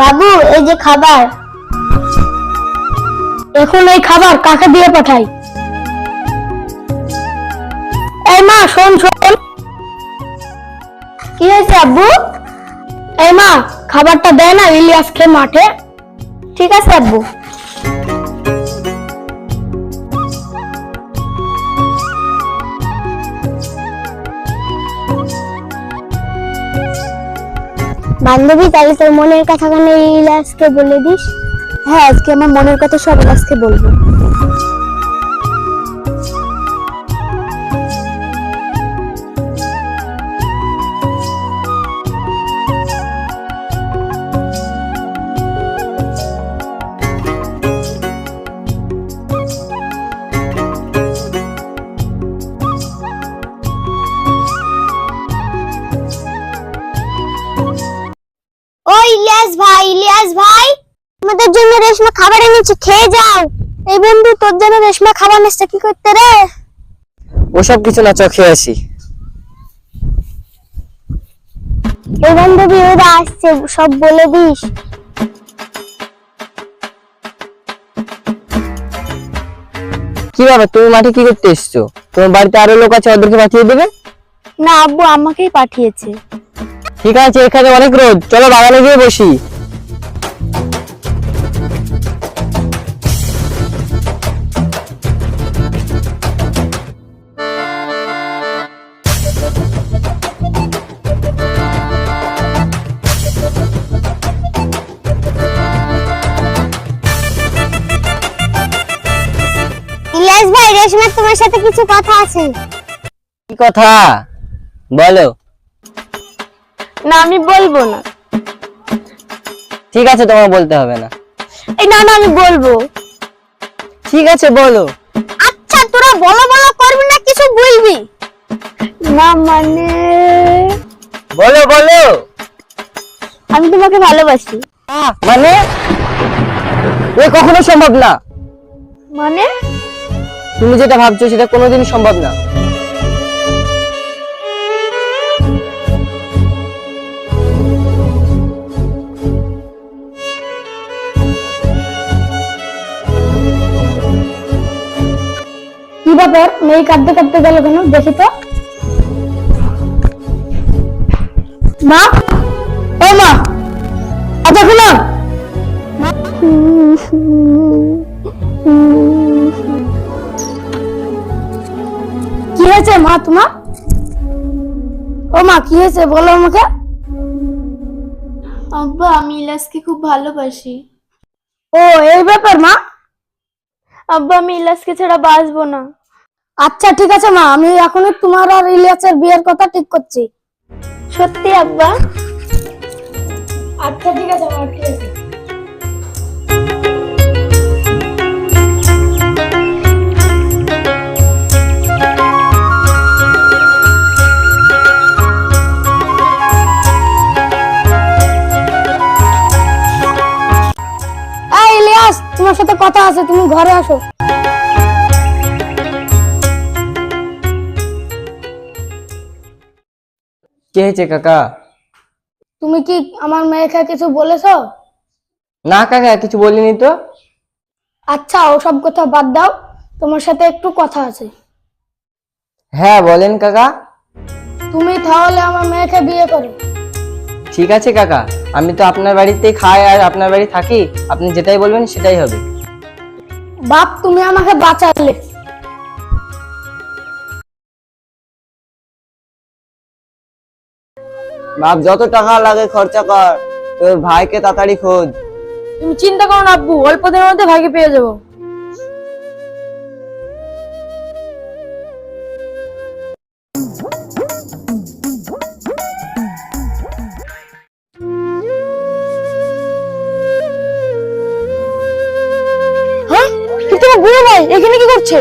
বাবু, এই যে খাবার। এখন এই খাবার কাকে দিয়ে পাঠাই? এই মা, শোন শোন। কি হয়েছে আব্বু? এই মা, খাবারটা দেয় না ইলিয়াস খেয়ে মাঠে। ঠিক আছে আব্বু। বান্ধবী, তাহলে তোর মনের কথা কেন ইলিয়াসকে বলে দিস? হ্যাঁ আজকে আমার মনের কথা সব আজকে বলব। আমাদের জন্য রেশমা খাবার এনেছে খেয়ে যাও। এই বন্ধু তোর জন্য রেশমা খাবার এনেছে কি করতে রে? ওসব কিছু না চোখে আসি। এই বান্ধবী ওরা আসছে সব বলে দিস। কি ব্যাপার তুমি মাঠে কি করতে এসছো? তোমার বাড়িতে আরও লোক আছে ওদেরকে পাঠিয়ে দেবে? না আব্বু আমাকেই পাঠিয়েছে। ঠিক আছে এখানে অনেক রোদ। চলো বাগানে গিয়ে বসি। ভাই রেশমা তোমার সাথে কিছু কথা আছে। কি কথা? বলো। না আমি বলব না। ঠিক আছে তোমার বলতে হবে না। এই না না আমি বলব। ঠিক আছে বলো। আচ্ছা তোরা বলো বলো করবি না কিছু বলবি? না মানে? বলো বলো। আমি তোমাকে ভালোবাসি। মানে? এ কখনো সম্ভব না। মানে? তুমি যেটা ভাবছ সেটা কোনোদিন সম্ভব না। কি ব্যাপার? মেয়ে কাঁদতে কাঁদতে গেল কেন? দেখি তো। মা! কি হয়েছে মা তোমার? ও মা কি হয়েছে বলো আমাকে। আব্বা আমি ইলাসকে খুব ভালোবাসি। ও এই ব্যাপার মা? আব্বা আমি ইলাসকে ছাড়া বাঁচবো না। আচ্ছা ঠিক আছে মা আমি এখনই তোমার আর ইলিয়াসের বিয়ের কথা ঠিক করছি। সত্যি আব্বা? আচ্ছা ঠিক আছে মা ঠিক আছে। তোমার সাথে কথা আছে তুমি ঘরে আসো। কে হয়েছে কাকা? তুমি কি আমার মেয়েকে কিছু বলেছ? না কাকা কিছু বলিনি তো। আচ্ছা ওসব কথা বাদ দাও তোমার সাথে একটু কথা আছে। হ্যাঁ বলেন কাকা। তুমি তাহলে আমার মেয়েকে বিয়ে করো। ঠিক আছে কাকা। আমি তো আপনার বাড়িতেই খাই আর আপনার বাড়ি থাকি। আপনি যেটাই বলবেন সেটাই হবে। বাপ তুমি আমাকে বাঁচালে। বাপ যত টাকা লাগে খরচা কর। তোর ভাইকে তাড়াতাড়ি খোঁজ। তুমি চিন্তা করো না আব্বু অল্প দিনের মধ্যে ভাইকে পেয়ে যাব। বুড়ো ভাই এখানে কি করছে?